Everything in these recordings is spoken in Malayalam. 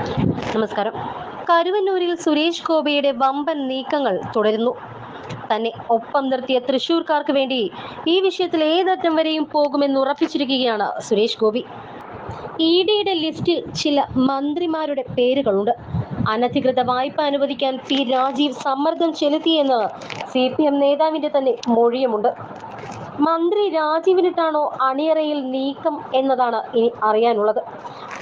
നമസ്കാരം. കരുവന്നൂരിൽ സുരേഷ് ഗോപിയുടെ വമ്പൻ നീക്കങ്ങൾ തുടരുന്നു. തന്നെ ഒപ്പം നിർത്തിയ തൃശൂർക്കാർക്ക് വേണ്ടി ഈ വിഷയത്തിൽ ഏതറ്റം വരെയും പോകുമെന്ന് ഉറപ്പിച്ചിരിക്കുകയാണ് സുരേഷ് ഗോപി. ഇ ഡിയുടെ ലിസ്റ്റിൽ ചില മന്ത്രിമാരുടെ പേരുകളുണ്ട്. അനധികൃത വായ്പ അനുവദിക്കാൻ പി രാജീവ് സമ്മർദ്ദം ചെലുത്തിയെന്ന് സി പി എം നേതാവിന്റെ തന്നെ മൊഴിയുമുണ്ട്. മന്ത്രി രാജീവിനിട്ടാണോ അണിയറയിൽ നീക്കം എന്നതാണ് ഇനി അറിയാനുള്ളത്.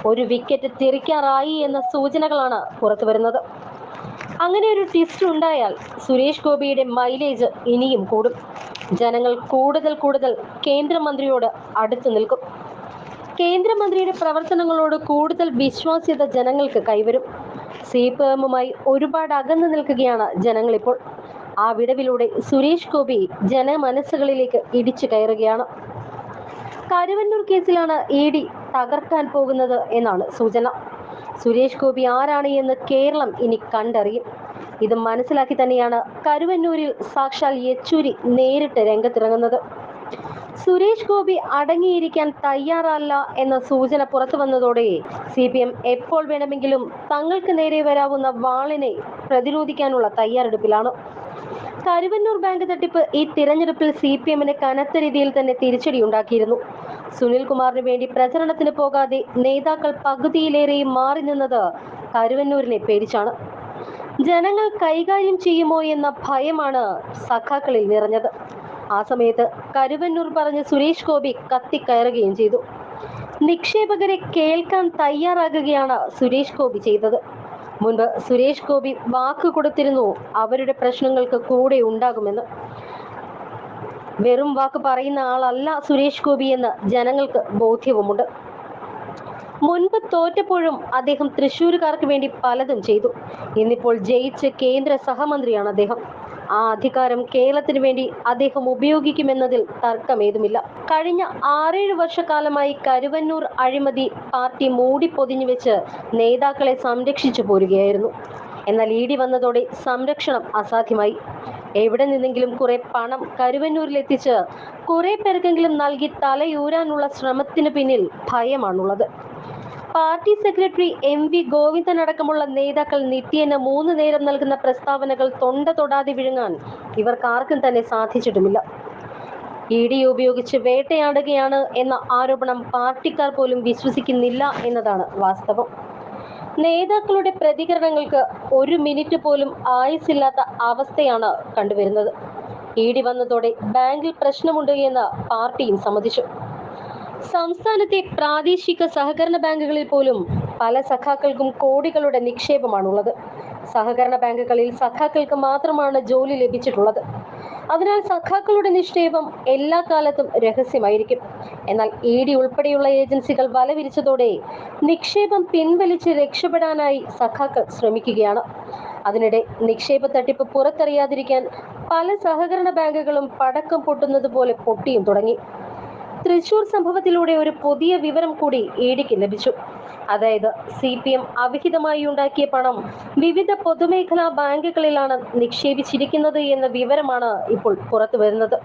ഒരു വിക്കറ്റ് തെറിക്കാറായി എന്ന സൂചനകളാണ് പുറത്തു വരുന്നത്. അങ്ങനെ ഒരു ട്വിസ്റ്റ് ഉണ്ടായാൽ സുരേഷ് ഗോപിയുടെ മൈലേജ് ഇനിയും കൂടും. ജനങ്ങൾ കൂടുതൽ കൂടുതൽ കേന്ദ്രമന്ത്രിയോട് അടുത്തു നിൽക്കും. കേന്ദ്രമന്ത്രിയുടെ പ്രവർത്തനങ്ങളോട് കൂടുതൽ വിശ്വാസ്യത ജനങ്ങൾക്ക് കൈവരും. സി പി എമ്മുമായി ഒരുപാട് അകന്നു നിൽക്കുകയാണ് ജനങ്ങളിപ്പോൾ. ആ വിടവിലൂടെ സുരേഷ് ഗോപി ജനമനസ്സുകളിലേക്ക് ഇടിച്ചു കയറുകയാണ്. കരുവന്നൂർ കേസിലാണ് ഇ ഡി തകർക്കാൻ പോകുന്നത് എന്നാണ് സൂചന. സുരേഷ് ഗോപി ആരാണ് എന്ന് കേരളം ഇനി കണ്ടറിയും. ഇത് മനസ്സിലാക്കി തന്നെയാണ് കരുവന്നൂരിൽ സാക്ഷാൽ യെച്ചൂരി നേരിട്ട് രംഗത്തിറങ്ങുന്നത്. സുരേഷ് ഗോപി അടങ്ങിയിരിക്കാൻ തയ്യാറല്ല എന്ന സൂചന പുറത്തു വന്നതോടെ സി പി എം എപ്പോൾ വേണമെങ്കിലും തങ്ങൾക്ക് നേരെ വരാവുന്ന വാളിനെ പ്രതിരോധിക്കാനുള്ള തയ്യാറെടുപ്പിലാണ്. കരുവന്നൂർ ബാങ്ക് തട്ടിപ്പ് ഈ തിരഞ്ഞെടുപ്പിൽ സി പി എമ്മിന് കനത്ത രീതിയിൽ തന്നെ തിരിച്ചടിയുണ്ടാക്കിയിരുന്നു. സുനിൽകുമാറിന് വേണ്ടി പ്രചരണത്തിന് പോകാതെ നേതാക്കൾ പകുതിയിലേറെയും മാറി നിന്നത് കരുവന്നൂരിനെ പേടിച്ചാണ്. ജനങ്ങൾ കൈകാര്യം ചെയ്യുമോ എന്ന ഭയമാണ് സഖാക്കളിൽ നിറഞ്ഞത്. ആ സമയത്ത് കരുവന്നൂർ പറഞ്ഞ സുരേഷ് ഗോപി കത്തിക്കയറുകയും ചെയ്തു. നിക്ഷേപകരെ കേൾക്കാൻ തയ്യാറാകുകയാണ് സുരേഷ് ഗോപി ചെയ്തത്. മുൻപ് സുരേഷ് ഗോപി വാക്ക് കൊടുത്തിരുന്നു അവരുടെ പ്രശ്നങ്ങൾക്ക് കൂടെ ഉണ്ടാകുമെന്ന്. വെറും വാക്ക് പറയുന്ന ആളല്ല സുരേഷ് ഗോപി എന്ന് ജനങ്ങൾക്ക് ബോധ്യവുമുണ്ട്. മുൻപ് തോറ്റപ്പോഴും അദ്ദേഹം തൃശ്ശൂരുകാർക്ക് വേണ്ടി പലതും ചെയ്തു. ഇന്നിപ്പോൾ ജയിച്ച് കേന്ദ്ര സഹമന്ത്രിയാണ് അദ്ദേഹം. ആ അധികാരം കേരളത്തിന് വേണ്ടി അദ്ദേഹം ഉപയോഗിക്കുമെന്നതിൽ തർക്കമേതുമില്ല. കഴിഞ്ഞ ആറേഴ് വർഷക്കാലമായി കരുവന്നൂർ അഴിമതി പാർട്ടി മൂടിപ്പൊതിഞ്ഞു വെച്ച് നേതാക്കളെ സംരക്ഷിച്ചു പോരുകയായിരുന്നു. എന്നാൽ ഇ ഡി വന്നതോടെ സംരക്ഷണം അസാധ്യമായി. എവിടെ നിന്നെങ്കിലും കുറെ പണം കരുവന്നൂരിൽ എത്തിച്ച് കുറെ പേർക്കെങ്കിലും നൽകി തലയൂരാനുള്ള ശ്രമത്തിന് പിന്നിൽ ഭയമാണുള്ളത്. Party secretary M V Govindan അടക്കമുള്ള നേതാക്കൾ നിത്യേന മൂന്ന് നേരം നൽകുന്ന പ്രസ്താവനകൾ തൊണ്ട തൊടാതെ വിഴുങ്ങാൻ ഇവർക്കാർക്കും തന്നെ സാധിച്ചിട്ടുമില്ല. ഇ ഡി ഉപയോഗിച്ച് വേട്ടയാടുകയാണ് എന്ന ആരോപണം പാർട്ടിക്കാർ പോലും വിശ്വസിക്കുന്നില്ല എന്നതാണ് വാസ്തവം. നേതാക്കളുടെ പ്രതികരണങ്ങൾക്ക് ഒരു മിനിറ്റ് പോലും ആയുസില്ലാത്ത അവസ്ഥയാണ് കണ്ടുവരുന്നത്. ഇ ഡി വന്നതോടെ ബാങ്കിൽ പ്രശ്നമുണ്ട് എന്ന് പാർട്ടിയും സമ്മതിച്ചു. സംസ്ഥാനത്തെ പ്രാദേശിക സഹകരണ ബാങ്കുകളിൽ പോലും പല സഖാക്കൾക്കും കോടികളുടെ നിക്ഷേപമാണുള്ളത്. സഹകരണ ബാങ്കുകളിൽ സഖാക്കൾക്ക് മാത്രമാണ് ജോലി ലഭിച്ചിട്ടുള്ളത്. അതിനാൽ സഖാക്കളുടെ നിക്ഷേപം എല്ലാ കാലത്തും രഹസ്യമായിരിക്കും. എന്നാൽ ഇ ഡി ഉൾപ്പെടെയുള്ള ഏജൻസികൾ വലവിരിച്ചതോടെ നിക്ഷേപം പിൻവലിച്ച് രക്ഷപ്പെടാനായി സഖാക്കൾ ശ്രമിക്കുകയാണ്. അതിനിടെ നിക്ഷേപ തട്ടിപ്പ് പുറത്തറിയാതിരിക്കാൻ പല സഹകരണ ബാങ്കുകളും പടക്കം പൊട്ടുന്നത് പോലെ പൊട്ടിയും തുടങ്ങി. തൃശൂർ സംഭവത്തിലൂടെ ഒരു പുതിയ വിവരം കൂടി ഇഡിക്ക് ലഭിച്ചു. അതായത് സി പി എം അവിഹിതമായി ഉണ്ടാക്കിയ പണം വിവിധ പൊതുമേഖലാ ബാങ്കുകളിലാണ് നിക്ഷേപിച്ചിരിക്കുന്നത് എന്ന വിവരമാണ് ഇപ്പോൾ പുറത്തു വരുന്നത്